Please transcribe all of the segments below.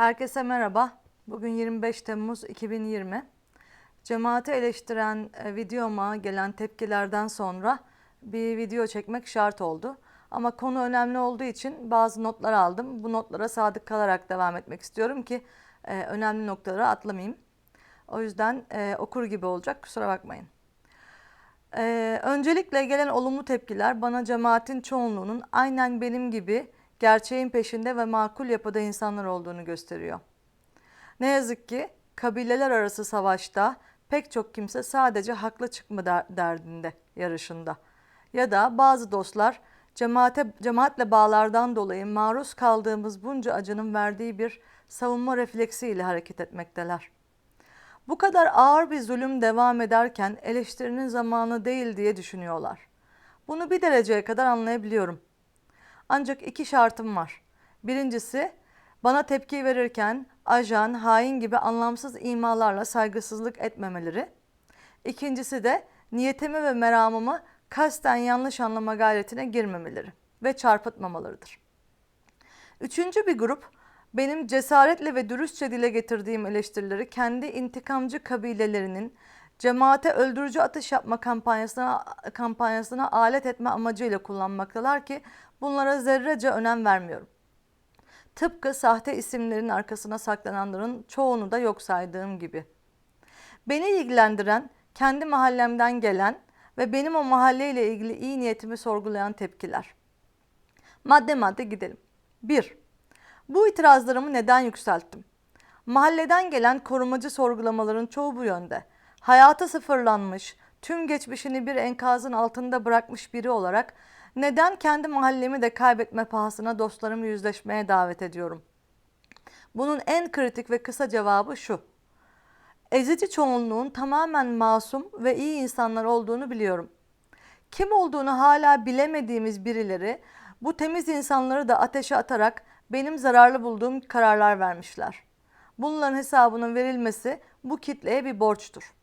Herkese merhaba. Bugün 25 Temmuz 2020. Cemaati eleştiren e, videoma gelen tepkilerden sonra bir video çekmek şart oldu. Ama konu önemli olduğu için bazı notlar aldım. Bu notlara sadık kalarak devam etmek istiyorum ki e, önemli noktaları atlamayayım. O yüzden e, okur gibi olacak kusura bakmayın. Öncelikle gelen olumlu tepkiler bana cemaatin çoğunluğunun aynen benim gibi gerçeğin peşinde ve makul yapıda insanlar olduğunu gösteriyor. Ne yazık ki kabileler arası savaşta pek çok kimse sadece haklı çıkma der- derdinde, yarışında. Ya da bazı dostlar cemaate, cemaatle bağlardan dolayı maruz kaldığımız bunca acının verdiği bir savunma refleksiyle hareket etmekteler. Bu kadar ağır bir zulüm devam ederken eleştirinin zamanı değil diye düşünüyorlar. Bunu bir dereceye kadar anlayabiliyorum. Ancak iki şartım var. Birincisi, bana tepki verirken ajan, hain gibi anlamsız imalarla saygısızlık etmemeleri. İkincisi de niyetimi ve meramımı kasten yanlış anlama gayretine girmemeleri ve çarpıtmamalarıdır. Üçüncü bir grup benim cesaretle ve dürüstçe dile getirdiğim eleştirileri kendi intikamcı kabilelerinin cemaate öldürücü atış yapma kampanyasına kampanyasına alet etme amacıyla kullanmaktalar ki bunlara zerrece önem vermiyorum. Tıpkı sahte isimlerin arkasına saklananların çoğunu da yok saydığım gibi. Beni ilgilendiren kendi mahallemden gelen ve benim o mahalleyle ilgili iyi niyetimi sorgulayan tepkiler. Madde madde gidelim. 1. Bu itirazlarımı neden yükselttim? Mahalleden gelen korumacı sorgulamaların çoğu bu yönde. Hayatı sıfırlanmış, tüm geçmişini bir enkazın altında bırakmış biri olarak neden kendi mahallemi de kaybetme pahasına dostlarımı yüzleşmeye davet ediyorum? Bunun en kritik ve kısa cevabı şu. Ezici çoğunluğun tamamen masum ve iyi insanlar olduğunu biliyorum. Kim olduğunu hala bilemediğimiz birileri bu temiz insanları da ateşe atarak benim zararlı bulduğum kararlar vermişler. Bunların hesabının verilmesi bu kitleye bir borçtur.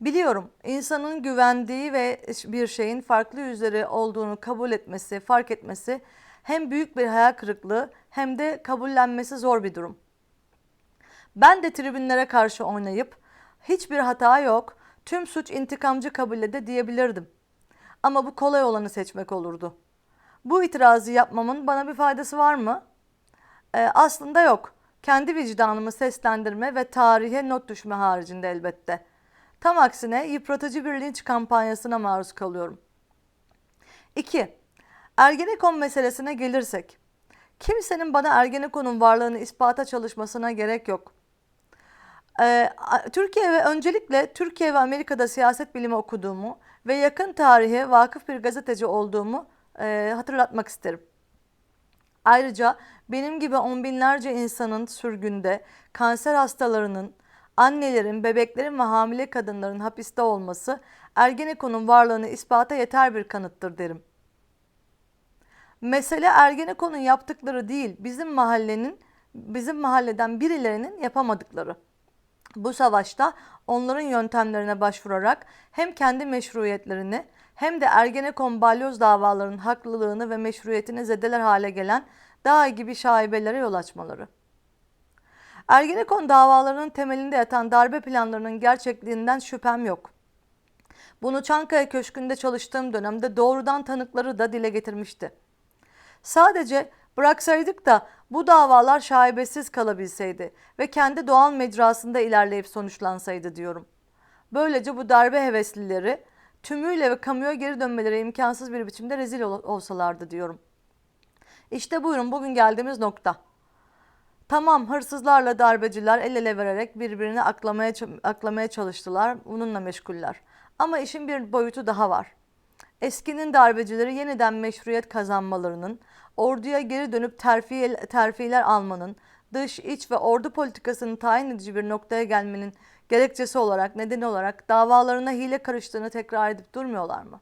Biliyorum insanın güvendiği ve bir şeyin farklı yüzleri olduğunu kabul etmesi, fark etmesi hem büyük bir hayal kırıklığı hem de kabullenmesi zor bir durum. Ben de tribünlere karşı oynayıp hiçbir hata yok, tüm suç intikamcı kabulede diyebilirdim. Ama bu kolay olanı seçmek olurdu. Bu itirazı yapmamın bana bir faydası var mı? Ee, aslında yok. Kendi vicdanımı seslendirme ve tarihe not düşme haricinde elbette. Tam aksine yıpratıcı bir linç kampanyasına maruz kalıyorum. 2. Ergenekon meselesine gelirsek. Kimsenin bana Ergenekon'un varlığını ispata çalışmasına gerek yok. Ee, Türkiye ve öncelikle Türkiye ve Amerika'da siyaset bilimi okuduğumu ve yakın tarihe vakıf bir gazeteci olduğumu e, hatırlatmak isterim. Ayrıca benim gibi on binlerce insanın sürgünde, kanser hastalarının, annelerin, bebeklerin ve hamile kadınların hapiste olması Ergenekon'un varlığını ispata yeter bir kanıttır derim. Mesele Ergenekon'un yaptıkları değil, bizim mahallenin, bizim mahalleden birilerinin yapamadıkları. Bu savaşta onların yöntemlerine başvurarak hem kendi meşruiyetlerini hem de Ergenekon balyoz davalarının haklılığını ve meşruiyetini zedeler hale gelen daha gibi şaibelere yol açmaları. Ergenekon davalarının temelinde yatan darbe planlarının gerçekliğinden şüphem yok. Bunu Çankaya Köşkü'nde çalıştığım dönemde doğrudan tanıkları da dile getirmişti. Sadece bıraksaydık da bu davalar şaibesiz kalabilseydi ve kendi doğal mecrasında ilerleyip sonuçlansaydı diyorum. Böylece bu darbe heveslileri tümüyle ve kamuya geri dönmeleri imkansız bir biçimde rezil ol- olsalardı diyorum. İşte buyurun bugün geldiğimiz nokta. Tamam hırsızlarla darbeciler el ele vererek birbirini aklamaya, aklamaya çalıştılar. Bununla meşguller. Ama işin bir boyutu daha var. Eskinin darbecileri yeniden meşruiyet kazanmalarının, orduya geri dönüp terfi, terfiler almanın, dış, iç ve ordu politikasını tayin edici bir noktaya gelmenin gerekçesi olarak, nedeni olarak davalarına hile karıştığını tekrar edip durmuyorlar mı?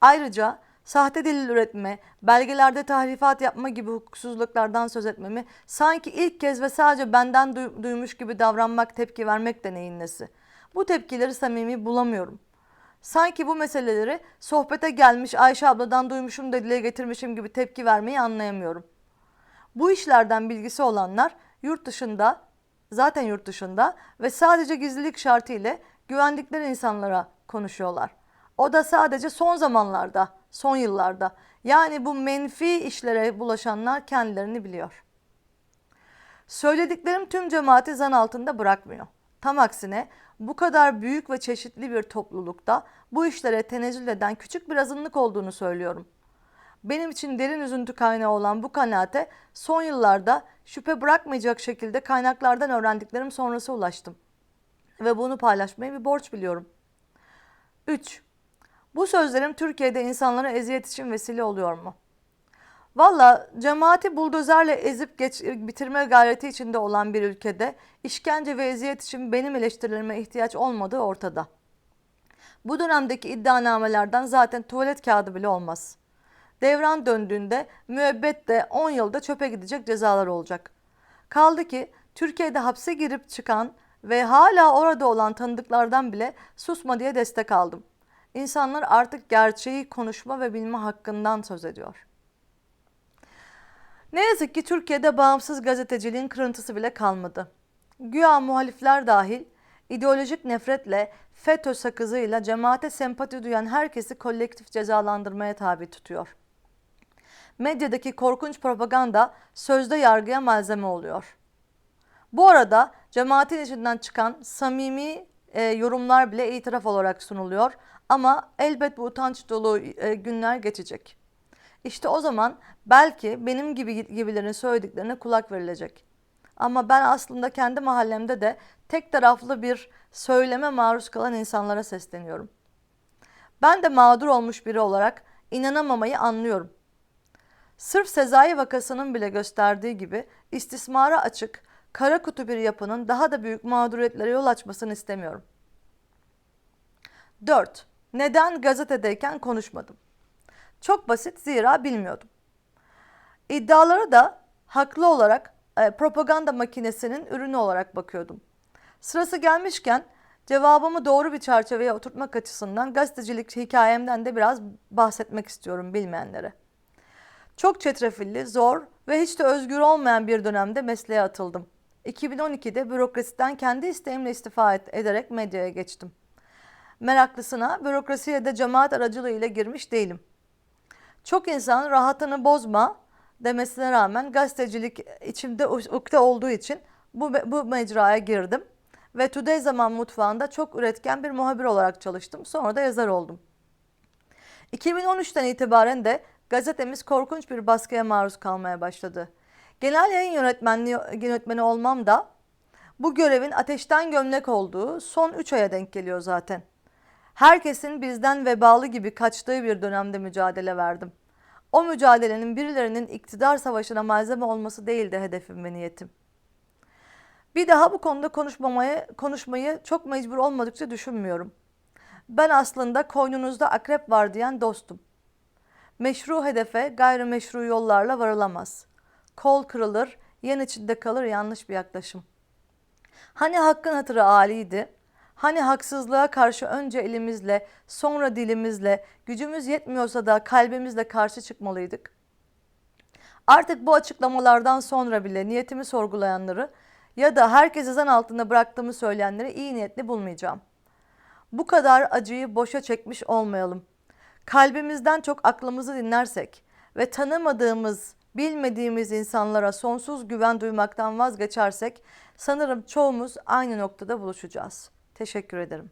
Ayrıca sahte delil üretme, belgelerde tahrifat yapma gibi hukuksuzluklardan söz etmemi sanki ilk kez ve sadece benden duy- duymuş gibi davranmak, tepki vermek de? Bu tepkileri samimi bulamıyorum. Sanki bu meseleleri sohbete gelmiş Ayşe abladan duymuşum da dile getirmişim gibi tepki vermeyi anlayamıyorum. Bu işlerden bilgisi olanlar yurt dışında, zaten yurt dışında ve sadece gizlilik şartı ile güvendikleri insanlara konuşuyorlar. O da sadece son zamanlarda, son yıllarda. Yani bu menfi işlere bulaşanlar kendilerini biliyor. Söylediklerim tüm cemaati zan altında bırakmıyor. Tam aksine bu kadar büyük ve çeşitli bir toplulukta bu işlere tenezzül eden küçük bir azınlık olduğunu söylüyorum. Benim için derin üzüntü kaynağı olan bu kanaate son yıllarda şüphe bırakmayacak şekilde kaynaklardan öğrendiklerim sonrası ulaştım. Ve bunu paylaşmayı bir borç biliyorum. 3. Bu sözlerim Türkiye'de insanlara eziyet için vesile oluyor mu? Valla cemaati buldozerle ezip geç, bitirme gayreti içinde olan bir ülkede işkence ve eziyet için benim eleştirilerime ihtiyaç olmadığı ortada. Bu dönemdeki iddianamelerden zaten tuvalet kağıdı bile olmaz. Devran döndüğünde müebbet de 10 yılda çöpe gidecek cezalar olacak. Kaldı ki Türkiye'de hapse girip çıkan ve hala orada olan tanıdıklardan bile susma diye destek aldım. İnsanlar artık gerçeği konuşma ve bilme hakkından söz ediyor. Ne yazık ki Türkiye'de bağımsız gazeteciliğin kırıntısı bile kalmadı. Güya muhalifler dahil ideolojik nefretle FETÖ sakızıyla cemaate sempati duyan herkesi kolektif cezalandırmaya tabi tutuyor. Medyadaki korkunç propaganda sözde yargıya malzeme oluyor. Bu arada cemaatin içinden çıkan samimi e, yorumlar bile itiraf olarak sunuluyor ama elbet bu utanç dolu e, günler geçecek. İşte o zaman belki benim gibi gibilerin söylediklerine kulak verilecek. Ama ben aslında kendi mahallemde de tek taraflı bir söyleme maruz kalan insanlara sesleniyorum. Ben de mağdur olmuş biri olarak inanamamayı anlıyorum. Sırf Sezai vakasının bile gösterdiği gibi istismara açık, kara kutu bir yapının daha da büyük mağduriyetlere yol açmasını istemiyorum. 4. Neden gazetedeyken konuşmadım? Çok basit zira bilmiyordum. İddialara da haklı olarak e, propaganda makinesinin ürünü olarak bakıyordum. Sırası gelmişken cevabımı doğru bir çerçeveye oturtmak açısından gazetecilik hikayemden de biraz bahsetmek istiyorum bilmeyenlere. Çok çetrefilli, zor ve hiç de özgür olmayan bir dönemde mesleğe atıldım. 2012'de bürokrasiden kendi isteğimle istifa ederek medyaya geçtim. Meraklısına bürokrasiye de cemaat aracılığıyla girmiş değilim. Çok insan rahatını bozma demesine rağmen gazetecilik içimde ukde olduğu için bu, bu mecraya girdim. Ve Today Zaman Mutfağı'nda çok üretken bir muhabir olarak çalıştım. Sonra da yazar oldum. 2013'ten itibaren de gazetemiz korkunç bir baskıya maruz kalmaya başladı. Genel yayın yönetmenliği, yönetmeni olmam da bu görevin ateşten gömlek olduğu son 3 aya denk geliyor zaten. Herkesin bizden vebalı gibi kaçtığı bir dönemde mücadele verdim. O mücadelenin birilerinin iktidar savaşına malzeme olması değildi hedefim ve niyetim. Bir daha bu konuda konuşmamaya, konuşmayı çok mecbur olmadıkça düşünmüyorum. Ben aslında koynunuzda akrep var diyen dostum. Meşru hedefe gayrimeşru yollarla varılamaz. Kol kırılır, yen içinde kalır yanlış bir yaklaşım. Hani hakkın hatırı aliydi, Hani haksızlığa karşı önce elimizle, sonra dilimizle, gücümüz yetmiyorsa da kalbimizle karşı çıkmalıydık. Artık bu açıklamalardan sonra bile niyetimi sorgulayanları ya da herkesi zan altında bıraktığımı söyleyenleri iyi niyetli bulmayacağım. Bu kadar acıyı boşa çekmiş olmayalım. Kalbimizden çok aklımızı dinlersek ve tanımadığımız, bilmediğimiz insanlara sonsuz güven duymaktan vazgeçersek sanırım çoğumuz aynı noktada buluşacağız.'' Teşekkür ederim.